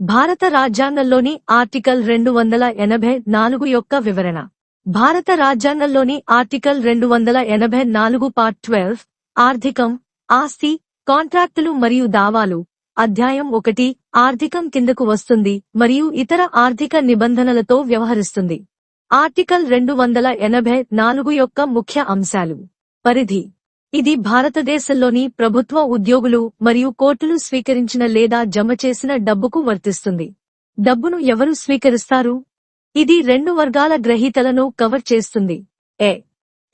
భారత రాజ్యాంగంలోని ఆర్టికల్ రెండు వందల ఎనభై నాలుగు యొక్క వివరణ. భారత రాజ్యాంగంలోని ఆర్టికల్ రెండు వందల ఎనభై నాలుగు పార్ట్ ట్వెల్వ్ ఆర్థికం ఆస్తి కాంట్రాక్టులు మరియు దావాలు. అధ్యాయం ఒకటి ఆర్థికం కిందకు వస్తుంది మరియు ఇతర ఆర్థిక నిబంధనలతో వ్యవహరిస్తుంది. ఆర్టికల్ రెండు వందల ఎనభై నాలుగు యొక్క ముఖ్య అంశాలు. పరిధి. ఇది భారతదేశంలోని ప్రభుత్వ ఉద్యోగులు మరియు కోర్టులు స్వీకరించిన లేదా జమ చేసిన డబ్బుకు వర్తిస్తుంది. డబ్బును ఎవరు స్వీకరిస్తారు? ఇది రెండు వర్గాల గ్రహీతలను కవర్ చేస్తుంది. ఏ.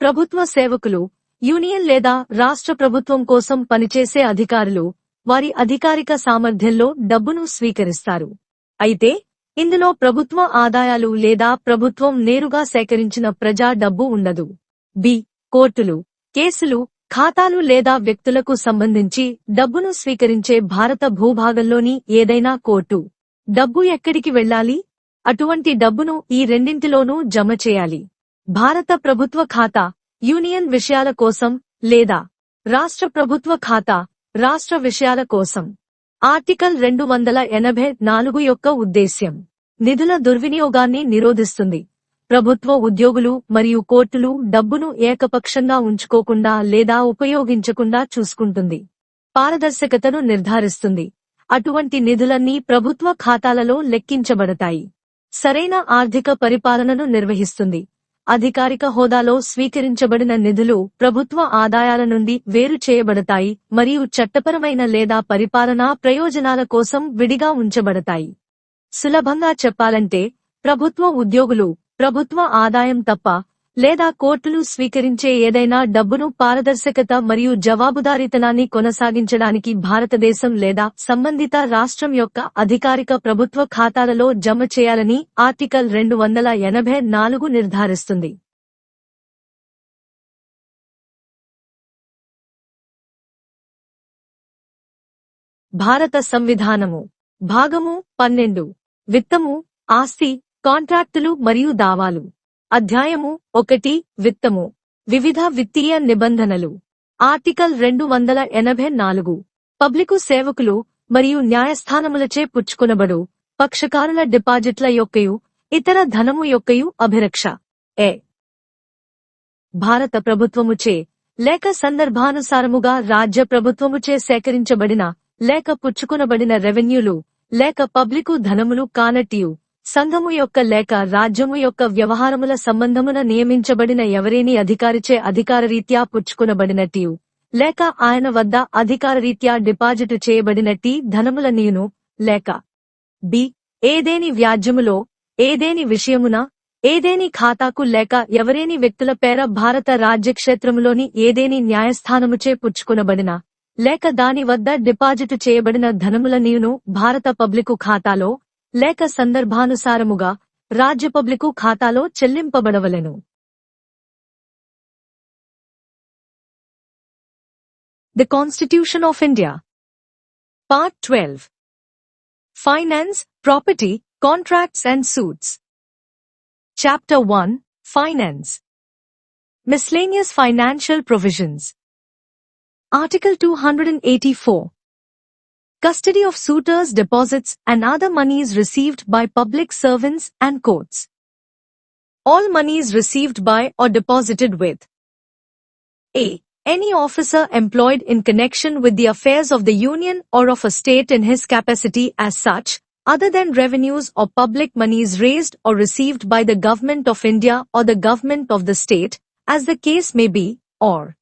ప్రభుత్వ సేవకులు యూనియన్ లేదా రాష్ట్ర ప్రభుత్వం కోసం పనిచేసే అధికారులు వారి అధికారిక సామర్థ్యంలో డబ్బును స్వీకరిస్తారు. అయితే ఇందులో ప్రభుత్వ ఆదాయాలు లేదా ప్రభుత్వం నేరుగా సేకరించిన ప్రజా డబ్బు ఉండదు. బి. కోర్టులు కేసులు ఖాతాలు లేదా వ్యక్తులకు సంబంధించి డబ్బును స్వీకరించే భారత భూభాగంలోని ఏదైనా కోర్టు డబ్బు ఎక్కడికి వెళ్ళాలి? అటువంటి డబ్బును ఈ రెండింటిలోనూ జమ చేయాలి. భారత ప్రభుత్వ ఖాతా యూనియన్ విషయాల కోసం లేదా రాష్ట్ర ప్రభుత్వ ఖాతా రాష్ట్ర విషయాల కోసం. ఆర్టికల్ రెండు వందల ఎనభై నాలుగు యొక్క ఉద్దేశ్యం. నిధుల దుర్వినియోగాన్ని నిరోధిస్తుంది. ప్రభుత్వ ఉద్యోగులు మరియు కోర్టులు డబ్బును ఏకపక్షంగా ఉంచుకోకుండా లేదా ఉపయోగించకుండా చూసుకుంటుంది. పారదర్శకతను నిర్ధారిస్తుంది. అటువంటి నిధులన్నీ ప్రభుత్వ ఖాతాలలో లెక్కించబడతాయి. సరైన ఆర్థిక పరిపాలనను నిర్వహిస్తుంది. అధికారిక హోదాలో స్వీకరించబడిన నిధులు ప్రభుత్వ ఆదాయాల నుండి వేరు చేయబడతాయి మరియు చట్టపరమైన లేదా పరిపాలనా ప్రయోజనాల కోసం విడిగా ఉంచబడతాయి. సులభంగా చెప్పాలంటే ప్రభుత్వ ఉద్యోగులు ప్రభుత్వ ఆదాయం తప్ప లేదా కోర్టులు స్వీకరించే ఏదైనా డబ్బును పారదర్శకత మరియు జవాబుదారీతనాన్ని కొనసాగించడానికి భారతదేశం లేదా సంబంధిత రాష్ట్రం యొక్క అధికారిక ప్రభుత్వ ఖాతాలలో జమ చేయాలని ఆర్టికల్ రెండు వందల ఎనభై నాలుగు నిర్ధారిస్తుంది. భారత సంవిధానము. భాగము పన్నెండు. విత్తము ఆస్తి కాంట్రాక్టులు మరియు దావాలు. అధ్యాయము ఒకటి విత్తము. వివిధ విత్తీయ నిబంధనలు. ఆర్టికల్ రెండు వందల ఎనభై నాలుగు. పబ్లికు సేవకులు మరియు న్యాయస్థానములచే పుచ్చుకొనబడు పక్షకారుల డిపాజిట్ల యొక్కయు ఇతర ధనము యొక్కయు అభిరక్ష. ఏ భారత ప్రభుత్వముచే లేక సందర్భానుసారముగా రాజ్య ప్రభుత్వముచే సేకరించబడిన లేక పుచ్చుకొనబడిన రెవెన్యూలు లేక పబ్లికు ధనములు కానట్టియు. సంఘము యొక్క లేక రాజ్యము యొక్క వ్యవహారముల సంబంధమున నియమించబడిన ఎవరేని అధికారిచే అధికారరీత్యా పుచ్చుకొనబడినట్టియు లేక ఆయన వద్ద అధికారరీత్యా డిపాజిట్ చేయబడినట్టి ధనములనీయును లేక బి. ఏదేని వ్యాజ్యములో ఏదేని విషయమున ఏదేని ఖాతాకు లేక ఎవరేని వ్యక్తుల పేర భారత రాజ్యక్షేత్రములోని ఏదేని న్యాయస్థానముచే పుచ్చుకునబడిన. లేక దాని వద్ద డిపాజిట్ చేయబడిన ధనముల నేను భారత పబ్లికు ఖాతాలో లేక సందర్భానుసారముగా రాజ్య పబ్లికు ఖాతాలో చెల్లింపబడవలెను the constitution of India part twelve finance property contracts and suits chapter one finance Miscellaneous Financial Provisions Article 284 Custody of suitors' deposits and other monies received by public servants and courts. All monies received by or deposited with A. Any officer employed in connection with the affairs of the Union or of a state in his capacity as such, other than revenues or public monies raised or received by the Government of India or the Government of the state, as the case may be, or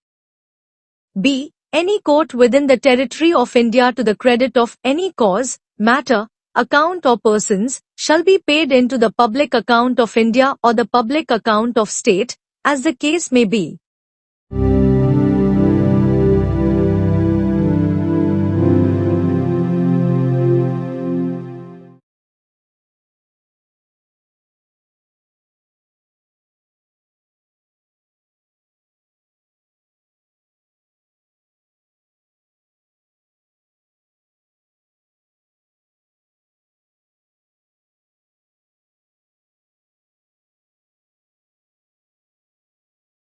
B. Any court within the territory of India to the credit of any cause, matter, account or persons, shall be paid into the public account of India or the public account of state, as the case may be,